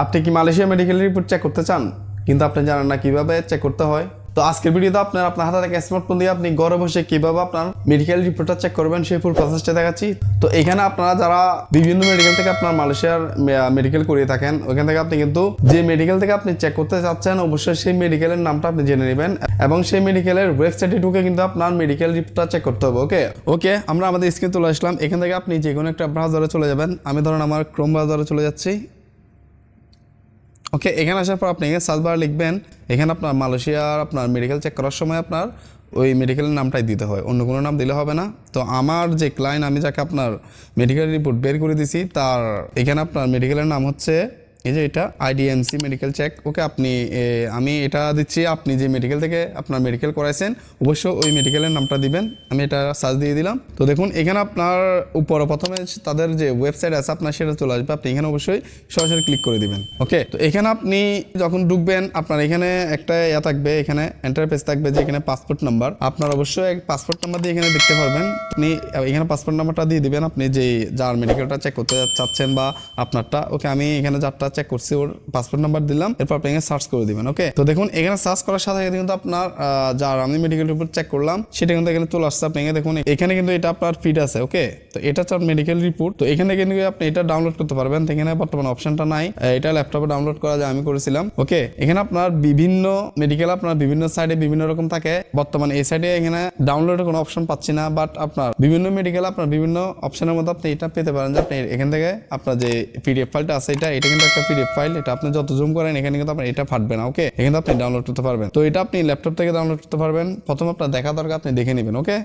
আপনি কি Malaysia medical report check করতে চান? কিন্তু আপনি জানেন না কীভাবে চেক করতে হয়। তো আজকের ভিডিওতে আপনার আপনার হাতে থেকে স্মার্টফোন দিয়ে আপনি ঘরে বসে কীভাবে আপনার মেডিকেল রিপোর্টটা চেক করবেন, সেই ফুল প্রসেসটা দেখাচ্ছি। তো এখানে আপনারা যারা বিভিন্ন মেডিকেল থেকে আপনার মালয়েশিয়ার মেডিকেল করিয়ে থাকেন, ওখান থেকে আপনি কিন্তু যে মেডিকেল থেকে আপনি চেক করতে চাচ্ছেন, অবশ্যই সেই মেডিকেলের নামটা আপনি জেনে নেবেন এবং সেই মেডিকেলের ওয়েবসাইটে ঢুকে কিন্তু আপনার মেডিকেল রিপোর্টটা চেক করতে হবে ওকে ওকে আমরা আমাদের স্ক্রিনে চলে আসলাম। এখান থেকে আপনি যে কোনো একটা ব্রাউজারে চলে যাবেন। আমি ধরুন আমার ক্রোম ব্রাউজারে চলে যাচ্ছি। ওকে এখানে আসার পর আপনি এখানে সার্চ লিখবেন। এখানে আপনার মালয়েশিয়ার আপনার মেডিকেল চেক করার সময় আপনার ওই মেডিকেলের নামটাই দিতে হয়। অন্য কোনো নাম দিলে হবে না। তো আমার যে ক্লায়েন্ট আমি যাকে আপনার মেডিকেল রিপোর্ট বের করে দিছি, তার এখানে আপনার মেডিকেলের নাম হচ্ছে এই যে এটা আইডিএমসি মেডিকেল চেক ওকে আপনি আমি এটা দিচ্ছি, আপনি যে মেডিকেল থেকে আপনার মেডিকেল করাইছেন, অবশ্য ওই মেডিকেলের নামটা দিবেন, আমি এটা সার্চ দিয়ে দিলাম। তো দেখুন, এখানে আপনার উপরে প্রথমে তাদের যে ওয়েবসাইট আছে, আপনার সেটা চলে আসবে, আপনি এখানে অবশ্যই সরাসরি ক্লিক করে দিবেন ওকে তো এখানে আপনি যখন ঢুকবেন, আপনার এখানে একটা ইয়া থাকবে, এখানে এন্টারপেজ থাকবে, যে এখানে পাসপোর্ট নাম্বার আপনার অবশ্যই পাসপোর্ট নাম্বার দিয়ে এখানে দেখতে পারবেন, আপনি এখানে পাসপোর্ট নাম্বারটা দিয়ে দিবেন, আপনি যে যার মেডিকেলটা চেক করতে চাচ্ছেন বা আপনারটা ওকে আমি এখানে যারটা চেক করছি, ওর পাসপোর্ট নাম্বার দিলাম, এরপর আপনি এখানে সার্চ করে দিবেন ওকে তো দেখুন, এখানে সার্চ করার সাথে সাথে কিন্তু আপনার যার আমি মেডিকেল রিপোর্ট চেক করলাম, সেটা কিন্তু এখানে চলে আসছে। আপনি এখানে দেখুন, এখানে কিন্তু এটা আপনার ফিড আছে ওকে তো এটা হচ্ছে মেডিকেল রিপোর্ট তো এখানে কিন্তু আপনি এটা ডাউনলোড করতে পারবেন। এখানে বর্তমানে অপশনটা নাই। এটা ল্যাপটপে ডাউনলোড করা যায়, আমি করেছিলাম ওকে এখানে আপনার বিভিন্ন মেডিকেল আপনার বিভিন্ন সাইডে বিভিন্ন রকম থাকে। বর্তমানে এই সাইডে এখানে ডাউনলোডের কোনো অপশন পাচ্ছি না বাট আপনার বিভিন্ন মেডিকেল আপনার বিভিন্ন অপশনের মধ্যে আপনি এটা পেতে পারেন যে আপনি এখান থেকে আপনার যে পিডিএফ ফাইলটা আছে, এটা এটা কিন্তু একটা পিডিএফ ফাইল এটা আপনি যত জুম করেন, এখানে কিন্তু আপনার এটা ফাটবে না ওকে এখানে আপনি ডাউনলোড করতে পারবেন। তো এটা আপনি ল্যাপটপ থেকে ডাউনলোড করতে পারবেন। প্রথম আপনার দেখা দরকার, আপনি দেখে নেবেন ওকে